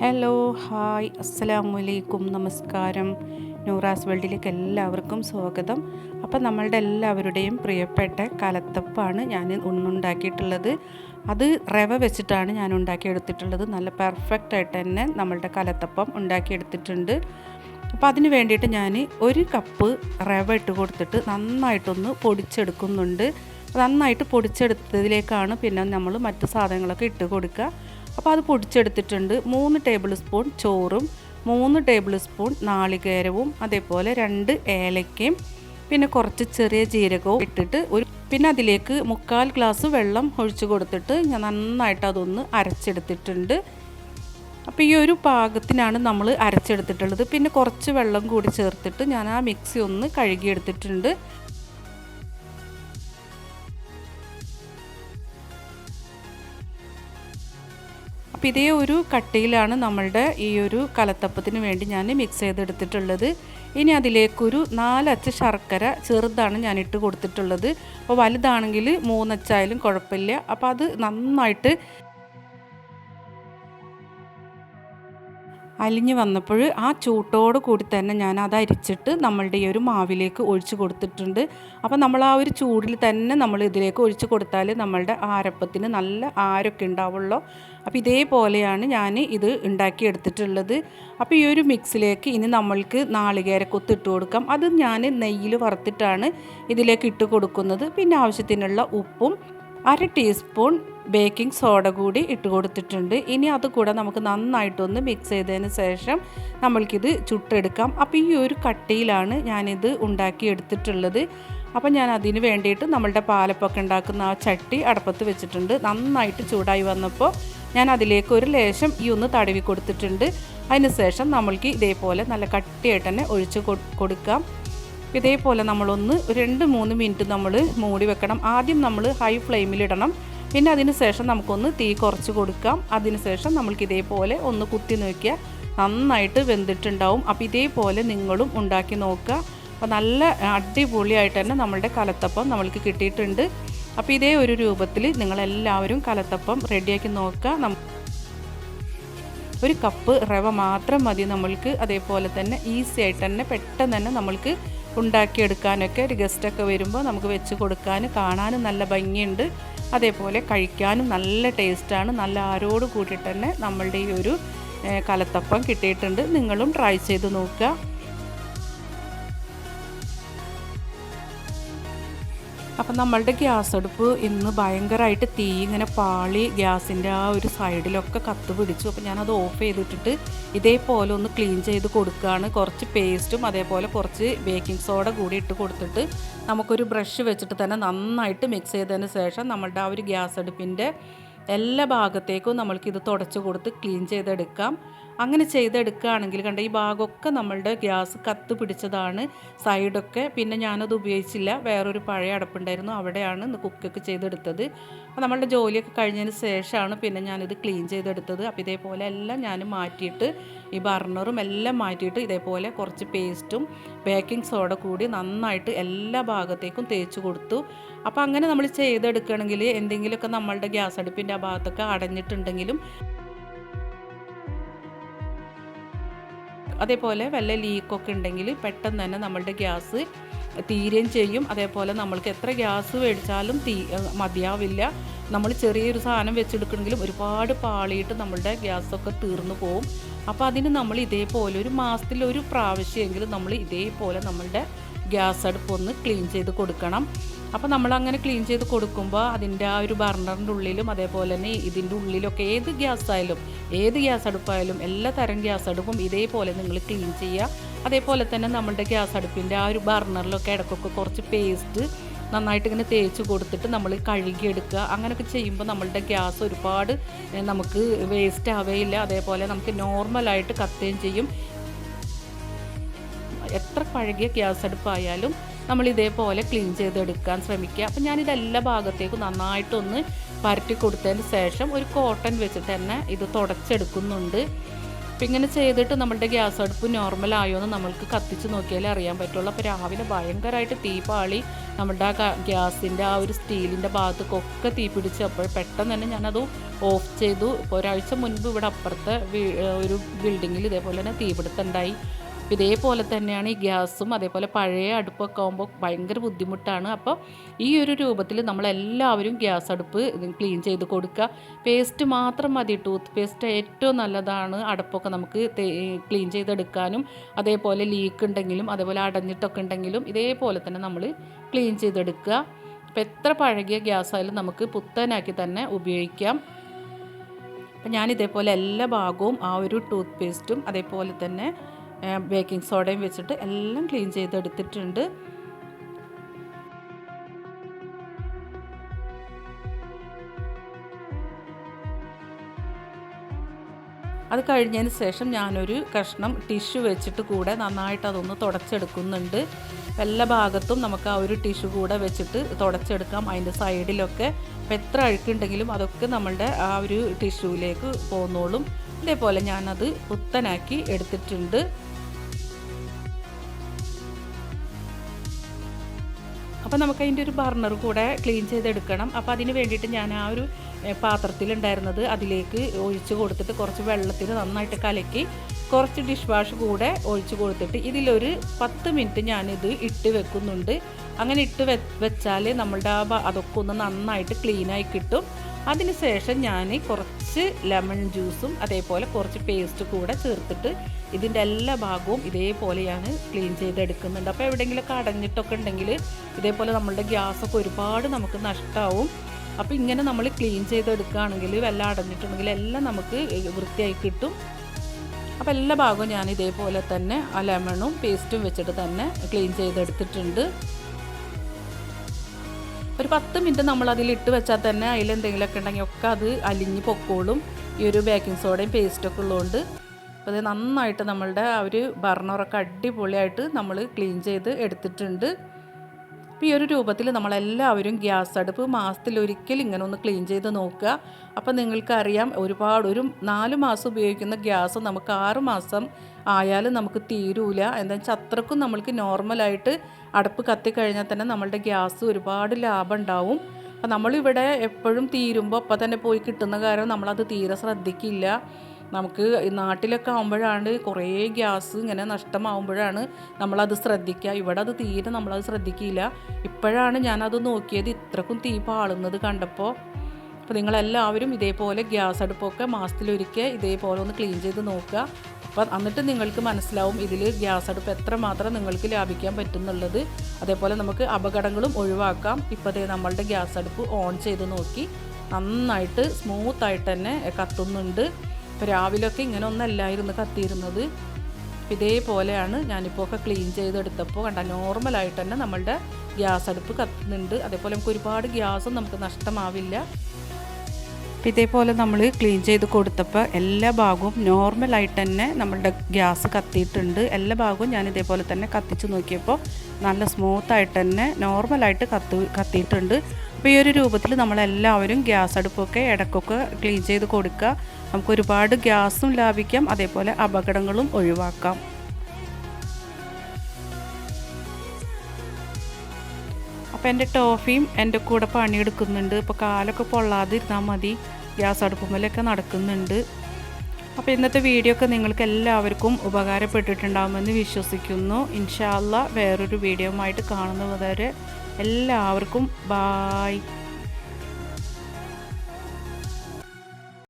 Hello hi അസ്സലാമു അലൈക്കും നമസ്കാരം. നൂറാസ് വേൾഡിലേക്ക് എല്ലാവർക്കും സ്വാഗതം. അപ്പം നമ്മളുടെ എല്ലാവരുടെയും പ്രിയപ്പെട്ട കലത്തപ്പാണ് ഞാൻ ഉണ്ടാക്കിയിട്ടുള്ളത് അത് റവ വെച്ചിട്ടാണ് ഞാൻ ഉണ്ടാക്കിയെടുത്തിട്ടുള്ളത്. നല്ല പെർഫെക്റ്റ് ആയിട്ട് തന്നെ നമ്മളുടെ കലത്തപ്പം ഉണ്ടാക്കിയെടുത്തിട്ടുണ്ട്. അപ്പോൾ അതിന് വേണ്ടിയിട്ട് ഞാൻ ഒരു കപ്പ് റവ ഇട്ട് കൊടുത്തിട്ട് നന്നായിട്ടൊന്ന് പൊടിച്ചെടുക്കുന്നുണ്ട്. നന്നായിട്ട് പൊടിച്ചെടുത്തതിലേക്കാണ് പിന്നെ നമ്മൾ മറ്റു സാധനങ്ങളൊക്കെ ഇട്ട് കൊടുക്കുക. അപ്പോൾ അത് പൊടിച്ചെടുത്തിട്ടുണ്ട്. മൂന്ന് ടേബിൾ സ്പൂൺ ചോറും മൂന്ന് ടേബിൾ സ്പൂൺ നാളികേരവും അതേപോലെ രണ്ട് ഏലക്കയും പിന്നെ കുറച്ച് ചെറിയ ജീരകവും ഇട്ടിട്ട് ഒരു പിന്നെ അതിലേക്ക് മുക്കാൽ ഗ്ലാസ് വെള്ളം ഒഴിച്ചു കൊടുത്തിട്ട് ഞാൻ നന്നായിട്ട് അതൊന്ന് അരച്ചെടുത്തിട്ടുണ്ട്. അപ്പോൾ ഈ ഒരു പാകത്തിനാണ് നമ്മൾ അരച്ചെടുത്തിട്ടുള്ളത്. പിന്നെ കുറച്ച് വെള്ളം കൂടി ചേർത്തിട്ട് ഞാൻ ആ മിക്സി ഒന്ന് കഴുകിയെടുത്തിട്ടുണ്ട്. അപ്പോൾ ഇതേ ഒരു കട്ടയിലാണ് നമ്മളുടെ ഈ ഒരു കലത്തപ്പത്തിന് വേണ്ടി ഞാൻ മിക്സ് ചെയ്തെടുത്തിട്ടുള്ളത്. ഇനി അതിലേക്കൊരു നാലച്ച ശർക്കര ചെറുതാണ് ഞാൻ ഇട്ട് കൊടുത്തിട്ടുള്ളത്. അപ്പോൾ വലുതാണെങ്കിൽ മൂന്നച്ചായാലും കുഴപ്പമില്ല. അപ്പോൾ അത് നന്നായിട്ട് അലിഞ്ഞ് വന്നപ്പോൾ ആ ചൂട്ടോട് കൂടി തന്നെ ഞാൻ അത് അരിച്ചിട്ട് നമ്മളുടെ ഈ ഒരു മാവിലേക്ക് ഒഴിച്ചു കൊടുത്തിട്ടുണ്ട്. അപ്പോൾ നമ്മൾ ആ ഒരു ചൂടിൽ തന്നെ നമ്മൾ ഇതിലേക്ക് ഒഴിച്ചു കൊടുത്താൽ നമ്മളുടെ ആരപ്പത്തിന് നല്ല ആരൊക്കെ ഉണ്ടാവുള്ളൂ. അപ്പോൾ ഇതേപോലെയാണ് ഞാൻ ഇത് ഉണ്ടാക്കിയെടുത്തിട്ടുള്ളത് അപ്പോൾ ഈ ഒരു മിക്സിലേക്ക് ഇനി നമ്മൾക്ക് നാളികേരക്കൊത്ത് ഇട്ട് കൊടുക്കാം. അത് ഞാൻ നെയ്യിൽ വറുത്തിട്ടാണ് ഇതിലേക്ക് ഇട്ട് കൊടുക്കുന്നത്. പിന്നെ ആവശ്യത്തിനുള്ള ഉപ്പും അര ടീസ്പൂൺ ബേക്കിംഗ് സോഡ കൂടി ഇട്ട് കൊടുത്തിട്ടുണ്ട്. ഇനി അത് കൂടെ നമുക്ക് നന്നായിട്ടൊന്ന് മിക്സ് ചെയ്തതിന് ശേഷം നമ്മൾക്കിത് ചുട്ടെടുക്കാം. അപ്പോൾ ഈ ഒരു കട്ടിയിലാണ് ഞാനിത് ഉണ്ടാക്കി എടുത്തിട്ടുള്ളത്. അപ്പോൾ ഞാൻ അതിന് വേണ്ടിയിട്ട് നമ്മളുടെ പാലപ്പൊക്കെ ഉണ്ടാക്കുന്ന ആ ചട്ടി അടപ്പത്ത് വെച്ചിട്ടുണ്ട്. നന്നായിട്ട് ചൂടായി വന്നപ്പോൾ ഞാൻ അതിലേക്ക് ഒരു ലേശം ഈ ഒന്ന് തടവി കൊടുത്തിട്ടുണ്ട്. അതിന് ശേഷം നമ്മൾക്ക് ഇതേപോലെ നല്ല കട്ടിയായിട്ട് തന്നെ ഒഴിച്ച് കൊടുക്കാം. ഇതേപോലെ നമ്മളൊന്ന് രണ്ട് മൂന്ന് മിനിറ്റ് നമ്മൾ മൂടി വെക്കണം. ആദ്യം നമ്മൾ ഹൈ ഫ്ലെയിമിലിടണം പിന്നെ അതിന് ശേഷം നമുക്കൊന്ന് തീ കുറച്ച് കൊടുക്കാം. അതിന് ശേഷം നമ്മൾക്ക് ഇതേപോലെ ഒന്ന് കുത്തി നോക്കിയാൽ നന്നായിട്ട് വെന്തിട്ടുണ്ടാവും. അപ്പോൾ ഇതേപോലെ നിങ്ങളും ഉണ്ടാക്കി നോക്കുക. അപ്പോൾ നല്ല അടിപൊളിയായിട്ട് തന്നെ നമ്മളുടെ കലത്തപ്പം നമ്മൾക്ക് കിട്ടിയിട്ടുണ്ട്. അപ്പോൾ ഇതേ ഒരു രൂപത്തിൽ നിങ്ങളെല്ലാവരും കലത്തപ്പം റെഡിയാക്കി നോക്കുക. ഒരു കപ്പ് റവ മാത്രം മതി നമ്മൾക്ക്. അതേപോലെ തന്നെ ഈസി ആയിട്ട് തന്നെ പെട്ടെന്ന് തന്നെ നമ്മൾക്ക് ഉണ്ടാക്കിയെടുക്കാനൊക്കെ ഒരു ഗസ്റ്റൊക്കെ വരുമ്പോൾ നമുക്ക് വെച്ച് കൊടുക്കാൻ കാണാനും നല്ല ഭംഗിയുണ്ട്. അതേപോലെ കഴിക്കാനും നല്ല ടേസ്റ്റാണ്. നല്ല ആരോട് കൂട്ടിയിട്ട് തന്നെ നമ്മളുടെ ഈ ഒരു കലത്തപ്പം കിട്ടിയിട്ടുണ്ട്. നിങ്ങളും ട്രൈ ചെയ്ത് നോക്കുക. അപ്പം നമ്മളുടെ ഗ്യാസ് അടുപ്പ് ഇന്ന് ഭയങ്കരമായിട്ട് തീ ഇങ്ങനെ പാളി ഗ്യാസിന്റെ ആ ഒരു സൈഡിലൊക്കെ കത്ത് പിടിച്ചു. അപ്പോൾ ഞാനത് ഓഫ് ചെയ്തിട്ടിട്ട് ഇതേപോലെ ഒന്ന് ക്ലീൻ ചെയ്ത് കൊടുക്കുകയാണ് കുറച്ച് പേസ്റ്റും അതേപോലെ കുറച്ച് ബേക്കിംഗ് സോഡ കൂടി ഇട്ട് കൊടുത്തിട്ട് നമുക്കൊരു ബ്രഷ് വെച്ചിട്ട് തന്നെ നന്നായിട്ട് മിക്സ് ചെയ്തതിന് ശേഷം നമ്മളുടെ ആ ഒരു ഗ്യാസ് അടുപ്പിന്റെ എല്ലാ ഭാഗത്തേക്കും നമ്മൾക്കിത് തുടച്ച് കൊടുത്ത് ക്ലീൻ ചെയ്തെടുക്കാം. അങ്ങനെ ചെയ്തെടുക്കുകയാണെങ്കിൽ കണ്ട ഈ ഭാഗമൊക്കെ നമ്മളുടെ ഗ്യാസ് കത്ത് പിടിച്ചതാണ് സൈഡൊക്കെ. പിന്നെ ഞാനത് ഉപയോഗിച്ചില്ല വേറൊരു പഴയ അടപ്പുണ്ടായിരുന്നു അവിടെയാണ് ഇന്ന് കുക്കൊക്കെ ചെയ്തെടുത്തത്. അപ്പോൾ നമ്മളുടെ ജോലിയൊക്കെ കഴിഞ്ഞതിന് ശേഷമാണ് പിന്നെ ഞാനിത് ക്ലീൻ ചെയ്തെടുത്തത്. അപ്പോൾ ഇതേപോലെ എല്ലാം ഞാൻ മാറ്റിയിട്ട് ഈ ബർണറും എല്ലാം മാറ്റിയിട്ട് ഇതേപോലെ കുറച്ച് പേസ്റ്റും ബേക്കിംഗ് സോഡ കൂടി നന്നായിട്ട് എല്ലാ ഭാഗത്തേക്കും തേച്ച് കൊടുത്തു. അപ്പോൾ അങ്ങനെ നമ്മൾ ചെയ്തെടുക്കുകയാണെങ്കിൽ എന്തെങ്കിലുമൊക്കെ നമ്മളുടെ ഗ്യാസ് അടുപ്പിന്റെ ആ ഭാഗത്തൊക്കെ അടഞ്ഞിട്ടുണ്ടെങ്കിലും അതേപോലെ വല്ല ലീക്കൊക്കെ ഉണ്ടെങ്കിൽ പെട്ടെന്ന് തന്നെ നമ്മളുടെ ഗ്യാസ് തീരുകയും ചെയ്യും. അതേപോലെ നമ്മൾക്ക് എത്ര ഗ്യാസ് മേടിച്ചാലും തീ മതിയാവില്ല. നമ്മൾ ചെറിയൊരു സാധനം വെച്ചെടുക്കണമെങ്കിലും ഒരുപാട് പാളിയിട്ട് നമ്മളുടെ ഗ്യാസൊക്കെ തീർന്നു പോകും അപ്പോൾ അതിന് നമ്മൾ ഇതേപോലെ ഒരു മാസത്തിൽ ഒരു പ്രാവശ്യമെങ്കിലും നമ്മൾ ഇതേപോലെ നമ്മളുടെ ഗ്യാസ് അടുപ്പ് ഒന്ന് ക്ലീൻ ചെയ്ത് കൊടുക്കണം. അപ്പോൾ നമ്മൾ അങ്ങനെ ക്ലീൻ ചെയ്ത് കൊടുക്കുമ്പോൾ അതിന്റെ ആ ഒരു ബർണറിന്റെ ഉള്ളിലും അതേപോലെ തന്നെ ഇതിന്റെ ഉള്ളിലൊക്കെ ഏത് ഗ്യാസ് ആയാലും ഏത് ഗ്യാസ് അടുപ്പായാലും എല്ലാ തരം ഗ്യാസ് അടുപ്പും ഇതേപോലെ നിങ്ങൾ ക്ലീൻ ചെയ്യുക അതേപോലെ തന്നെ നമ്മളുടെ ഗ്യാസ് അടുപ്പിന്റെ ആ ഒരു ബർണറിലൊക്കെ ഇടക്കൊക്കെ കുറച്ച് പേസ്റ്റ് നന്നായിട്ട് ഇങ്ങനെ തേച്ച് കൊടുത്തിട്ട് നമ്മൾ കഴുകിയെടുക്കുക അങ്ങനെയൊക്കെ ചെയ്യുമ്പോൾ നമ്മളുടെ ഗ്യാസ് ഒരുപാട് നമുക്ക് വേസ്റ്റ് ആവുകയില്ല അതേപോലെ നമുക്ക് നോർമലായിട്ട് കത്തുകയും ചെയ്യും. എത്ര പഴകിയ ഗ്യാസ് അടുപ്പായാലും നമ്മൾ ഇതേപോലെ ക്ലീൻ ചെയ്തെടുക്കാൻ ശ്രമിക്കുക. അപ്പം ഞാനിത് എല്ലാ ഭാഗത്തേക്കും നന്നായിട്ടൊന്ന് പരട്ടി കൊടുത്തതിന് ശേഷം ഒരു കോട്ടൺ വെച്ചിട്ട് തന്നെ ഇത് തുടച്ചെടുക്കുന്നുണ്ട്. അപ്പം ഇങ്ങനെ ചെയ്തിട്ട് നമ്മളുടെ ഗ്യാസ് അടുപ്പ് നോർമൽ ആയോ എന്ന് നമ്മൾക്ക് കത്തിച്ച് നോക്കിയാലേ അറിയാൻ പറ്റുള്ളൂ. അപ്പോൾ രാവിലെ ഭയങ്കരമായിട്ട് തീ പാളി നമ്മുടെ ആ ഗ്യാസിന്റെ ആ ഒരു സ്റ്റീലിന്റെ ഭാഗത്തേക്കൊക്കെ തീ പിടിച്ചപ്പോൾ പെട്ടെന്ന് തന്നെ ഞാനത് ഓഫ് ചെയ്തു. ഇപ്പോൾ ഒരാഴ്ച മുൻപ് ഇവിടെ അപ്പുറത്തെ ഒരു ബിൽഡിങ്ങിൽ ഇതേപോലെ തന്നെ തീപിടുത്തമുണ്ടായി ഇതേപോലെ തന്നെയാണ് ഈ ഗ്യാസും അതേപോലെ പഴയ അടുപ്പൊക്കെ ആകുമ്പോൾ ഭയങ്കര ബുദ്ധിമുട്ടാണ്. അപ്പോൾ ഈ ഒരു രൂപത്തിൽ നമ്മളെല്ലാവരും ഗ്യാസ് അടുപ്പ് ക്ലീൻ ചെയ്ത് കൊടുക്കുക പേസ്റ്റ് മാത്രം മതി ടൂത്ത് പേസ്റ്റ് ഏറ്റവും നല്ലതാണ് അടുപ്പൊക്കെ നമുക്ക് ക്ലീൻ ചെയ്തെടുക്കാനും. അതേപോലെ ലീക്ക് ഉണ്ടെങ്കിലും അതേപോലെ അടഞ്ഞിട്ടൊക്കെ ഉണ്ടെങ്കിലും ഇതേപോലെ തന്നെ നമ്മൾ ക്ലീൻ ചെയ്തെടുക്കുക അപ്പോൾ എത്ര പഴകിയ ഗ്യാസ് ആയാലും നമുക്ക് പുത്തനാക്കി തന്നെ ഉപയോഗിക്കാം. അപ്പം ഞാനിതേപോലെ എല്ലാ ഭാഗവും ആ ഒരു ടൂത്ത് പേസ്റ്റും അതേപോലെ തന്നെ ബേക്കിംഗ് സോഡയും വെച്ചിട്ട് എല്ലാം ക്ലീൻ ചെയ്തെടുത്തിട്ടുണ്ട്. അത് കഴിഞ്ഞതിന് ശേഷം ഞാനൊരു കഷ്ണം ടിഷ്യൂ വെച്ചിട്ട് കൂടെ നന്നായിട്ട് അതൊന്ന് തുടച്ചെടുക്കുന്നുണ്ട്. എല്ലാ ഭാഗത്തും നമുക്ക് ആ ഒരു ടിഷ്യൂ കൂടെ വെച്ചിട്ട് തുടച്ചെടുക്കാം അതിന്റെ സൈഡിലൊക്കെ. ഇപ്പം എത്ര അഴുക്കുണ്ടെങ്കിലും അതൊക്കെ നമ്മളുടെ ആ ഒരു ടിഷ്യൂവിലേക്ക് പോന്നോളും. ഇതേപോലെ ഞാനത് പുത്തനാക്കി എടുത്തിട്ടുണ്ട്. അപ്പോൾ നമുക്ക് അതിന്റെ ഒരു ബർണർ കൂടെ ക്ലീൻ ചെയ്തെടുക്കണം. അപ്പോൾ അതിന് വേണ്ടിയിട്ട് ഞാൻ ആ ഒരു പാത്രത്തിലുണ്ടായിരുന്നത് അതിലേക്ക് ഒഴിച്ച് കൊടുത്തിട്ട് കുറച്ച് വെള്ളത്തിൽ നന്നായിട്ട് കലക്കി കുറച്ച് ഡിഷ് വാഷ് കൂടെ ഒഴിച്ച് കൊടുത്തിട്ട് ഇതിലൊരു പത്ത് മിനിറ്റ് ഞാനിത് ഇട്ട് വെക്കുന്നുണ്ട്. അങ്ങനെ ഇട്ട് വെ വെച്ചാൽ നമ്മളുടെ ആ അതൊക്കെ ഒന്ന് നന്നായിട്ട് ക്ലീനായി കിട്ടും. അതിന് ശേഷം ഞാൻ കുറച്ച് ലെമൺ ജ്യൂസും അതേപോലെ കുറച്ച് പേസ്റ്റ് കൂടെ ചേർത്തിട്ട് ഇതിന്റെ എല്ലാ ഭാഗവും ഇതേപോലെയാണ് ക്ലീൻ ചെയ്തെടുക്കുന്നുണ്ട്. അപ്പോൾ എവിടെയെങ്കിലുമൊക്കെ അടഞ്ഞിട്ടൊക്കെ ഉണ്ടെങ്കിൽ ഇതേപോലെ നമ്മളുടെ ഗ്യാസൊക്കെ ഒരുപാട് നമുക്ക് നഷ്ടമാവും അപ്പോൾ ഇങ്ങനെ നമ്മൾ ക്ലീൻ ചെയ്തെടുക്കുകയാണെങ്കിൽ വല്ല അടഞ്ഞിട്ടുണ്ടെങ്കിൽ എല്ലാം നമുക്ക് വൃത്തിയായി കിട്ടും. അപ്പോൾ എല്ലാ ഭാഗവും ഞാൻ ഇതേപോലെ തന്നെ ആ ലെമണും പേസ്റ്റും വെച്ചിട്ട് തന്നെ ക്ലീൻ ചെയ്തെടുത്തിട്ടുണ്ട്. ഒരു പത്ത് മിനിറ്റ് നമ്മൾ അതിൽ ഇട്ട് വെച്ചാൽ തന്നെ അതിൽ എന്തെങ്കിലുമൊക്കെ ഉണ്ടെങ്കിൽ ഒക്കെ അത് അലിഞ്ഞ് പൊക്കോളും. ഈ ഒരു ബേക്കിംഗ് സോഡയും പേസ്റ്റൊക്കെ ഉള്ളതുകൊണ്ട്. അപ്പോൾ അത് നന്നായിട്ട് നമ്മളുടെ ആ ഒരു ബർണറൊക്കെ അടിപൊളിയായിട്ട് നമ്മൾ ക്ലീൻ ചെയ്ത് എടുത്തിട്ടുണ്ട്. അപ്പോൾ ഈ ഒരു രൂപത്തിൽ നമ്മളെല്ലാവരും ഗ്യാസ് അടുപ്പ് മാസത്തിൽ ഒരിക്കൽ ഇങ്ങനെ ഒന്ന് ക്ലീൻ ചെയ്ത് നോക്കുക. അപ്പോൾ നിങ്ങൾക്കറിയാം ഒരുപാട് ഒരു നാല് മാസം ഉപയോഗിക്കുന്ന ഗ്യാസ് നമുക്ക് ആറ് മാസം ആയാലും നമുക്ക് തീരൂല. എന്താ വെച്ചാൽ അത്രക്കും നമ്മൾക്ക് നോർമലായിട്ട് അടുപ്പ് കത്തിക്കഴിഞ്ഞാൽ തന്നെ നമ്മളുടെ ഗ്യാസ് ഒരുപാട് ലാഭം ഉണ്ടാവും അപ്പം നമ്മളിവിടെ എപ്പോഴും തീരുമ്പോൾ അപ്പം തന്നെ പോയി കിട്ടുന്ന കാരണം നമ്മളത് തീരെ ശ്രദ്ധിക്കില്ല. നമുക്ക് നാട്ടിലൊക്കെ ആകുമ്പോഴാണ് കുറേ ഗ്യാസ് ഇങ്ങനെ നഷ്ടമാകുമ്പോഴാണ് നമ്മളത് ശ്രദ്ധിക്കുക ഇവിടെ അത് തീരെ നമ്മളത് ശ്രദ്ധിക്കില്ല. ഇപ്പോഴാണ് ഞാനത് നോക്കിയത് ഇത്രക്കും തീ പാളുന്നത് കണ്ടപ്പോൾ അപ്പോൾ നിങ്ങളെല്ലാവരും ഇതേപോലെ ഗ്യാസ് അടുപ്പൊക്കെ മാസത്തിലൊരിക്കൽ ഇതേപോലെ ഒന്ന് ക്ലീൻ ചെയ്ത് നോക്കുക. അപ്പോൾ എന്നിട്ട് നിങ്ങൾക്ക് മനസ്സിലാവും ഇതിൽ ഗ്യാസ് അടുപ്പ് എത്രമാത്രം നിങ്ങൾക്ക് ലാഭിക്കാൻ പറ്റുന്നുള്ളത്. അതേപോലെ നമുക്ക് അപകടങ്ങളും ഒഴിവാക്കാം. ഇപ്പോഴത്തെ നമ്മളുടെ ഗ്യാസ് അടുപ്പ് ഓൺ ചെയ്ത് നോക്കി. നന്നായിട്ട് സ്മൂത്തായിട്ട് തന്നെ കത്തുന്നുണ്ട്. ഇപ്പോൾ രാവിലെയൊക്കെ ഇങ്ങനെ ഒന്നല്ലായിരുന്നു കത്തിയിരുന്നത്. ഇതേപോലെയാണ് ഞാനിപ്പോൾ ഒക്കെ ക്ലീൻ ചെയ്തെടുത്തപ്പോൾ കണ്ട നോർമലായിട്ട് തന്നെ നമ്മളുടെ ഗ്യാസ് അടുപ്പ് കത്തുന്നുണ്ട്. അതേപോലെ നമുക്ക് ഒരുപാട് ഗ്യാസും നമുക്ക് നഷ്ടമാവില്ല. അപ്പോൾ ഇതേപോലെ നമ്മൾ ക്ലീൻ ചെയ്ത് കൊടുത്തപ്പോൾ എല്ലാ ഭാഗവും നോർമലായിട്ട് തന്നെ നമ്മളുടെ ഗ്യാസ് കത്തിയിട്ടുണ്ട്. എല്ലാ ഭാഗവും ഞാൻ ഇതേപോലെ തന്നെ കത്തിച്ച് നോക്കിയപ്പോൾ നല്ല സ്മൂത്ത് സ്മൂത്തായിട്ട് തന്നെ നോർമലായിട്ട് കത്ത് കത്തിയിട്ടുണ്ട്. അപ്പോൾ ഈ ഒരു രൂപത്തിൽ നമ്മളെല്ലാവരും ഗ്യാസ് അടുപ്പൊക്കെ ഇടക്കൊക്കെ ക്ലീൻ ചെയ്ത് കൊടുക്കുക. നമുക്ക് ഒരുപാട് ഗ്യാസും ലാഭിക്കാം. അതേപോലെ അപകടങ്ങളും ഒഴിവാക്കാം. അപ്പോൾ എന്റെ ടോഫിയും എന്റെ കൂടെ പണിയെടുക്കുന്നുണ്ട്. ഇപ്പോൾ കാലൊക്കെ പൊള്ളാതിരുന്നാൽ മതി. ഗ്യാസ് അടുപ്പുമ്മലൊക്കെ നടക്കുന്നുണ്ട്. അപ്പോൾ ഇന്നത്തെ വീഡിയോ ഒക്കെ നിങ്ങൾക്ക് എല്ലാവർക്കും ഉപകാരപ്പെട്ടിട്ടുണ്ടാകുമെന്ന് വിശ്വസിക്കുന്നു. ഇൻഷാല്ല വേറൊരു വീഡിയോ ആയിട്ട് കാണുന്നവരെ എല്ലാവർക്കും ബായ്.